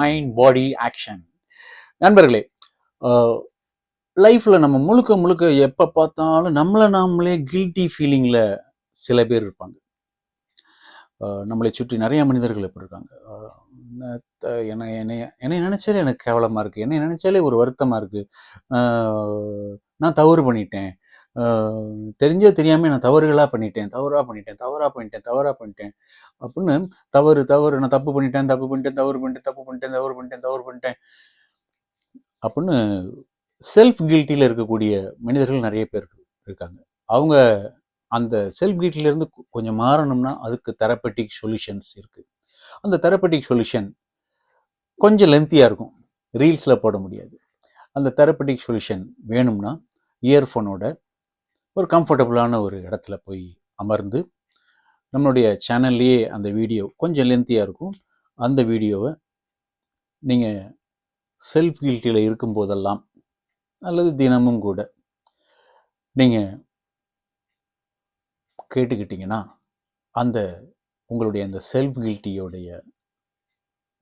Mind பாடி action நண்பர்களே லைஃப்பில் நம்ம முழுக்க முழுக்க எப்போ பார்த்தாலும் நம்மளை நாமளே கில்ட்டி ஃபீலிங்கில் சில பேர் இருப்பாங்க. நம்மளை சுற்றி நிறைய மனிதர்கள் எப்படி இருக்காங்க. என்ன என்னை என்னை என்னை நினைச்சாலே எனக்கு கேவலமாக இருக்குது என்னை நினைச்சாலே ஒரு வருத்தமாக இருக்குது நான் தவறு பண்ணிட்டேன். தெரிஞ்சோ தெரியாமல் நான் தவறுகளாக பண்ணிட்டேன் தவறாக பண்ணிட்டேன் தவறாக பண்ணிட்டேன் தவறாக பண்ணிட்டேன் அப்படின்னு தவறு தவறு நான் தப்பு பண்ணிட்டேன் தப்பு பண்ணிட்டேன் தவறு பண்ணிட்டேன் தப்பு பண்ணிட்டேன் தவறு பண்ணிட்டேன் தவறு பண்ணிட்டேன் அப்படின்னு செல்ஃப் கில்ட்டியில் இருக்கக்கூடிய மனிதர்கள் நிறைய பேர் இருக்காங்க. அவங்க அந்த செல்ஃப் கில்ட்டிலேருந்து கொஞ்சம் மாறணும்னா அதுக்கு தெரப்பட்டிக் சொல்யூஷன்ஸ் இருக்குது அந்த தெரப்பட்டிக் சொல்யூஷன் கொஞ்சம் லென்த்தியாக இருக்கும். ரீல்ஸில் போட முடியாது. அந்த தெரப்பட்டிக் சொல்யூஷன் வேணும்னா இயர்ஃபோனோட ஒரு கம்ஃபர்டபுளான ஒரு இடத்துல போய் அமர்ந்து நம்மளுடைய சேனல்லையே அந்த வீடியோ கொஞ்சம் லென்த்தியாக இருக்கும். அந்த வீடியோவை நீங்கள் செல்ஃப் கில்ட்டியில் இருக்கும்போதெல்லாம் அல்லது தினமும் கூட நீங்கள் கேட்டுக்கிட்டிங்கன்னா அந்த உங்களுடைய அந்த செல்ஃப் கில்ட்டியோடைய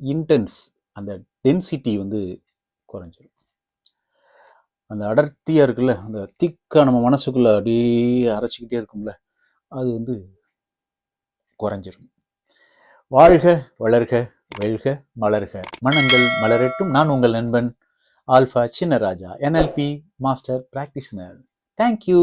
இன்டென்ஸ் அந்த டென்சிட்டி வந்து குறைஞ்சிரும். அந்த அடர்த்தியாக இருக்குல்ல அந்த திக்காக நம்ம மனசுக்குள்ளே அப்படியே அரைச்சிக்கிட்டே இருக்கும்ல அது வந்து குறைஞ்சிரும். வாழ்க வளர்க வெல்க மலர்க. மனங்கள் மலரட்டும். நான் உங்கள் நண்பன் Alpha Chinnaraja NLP master practitioner thank you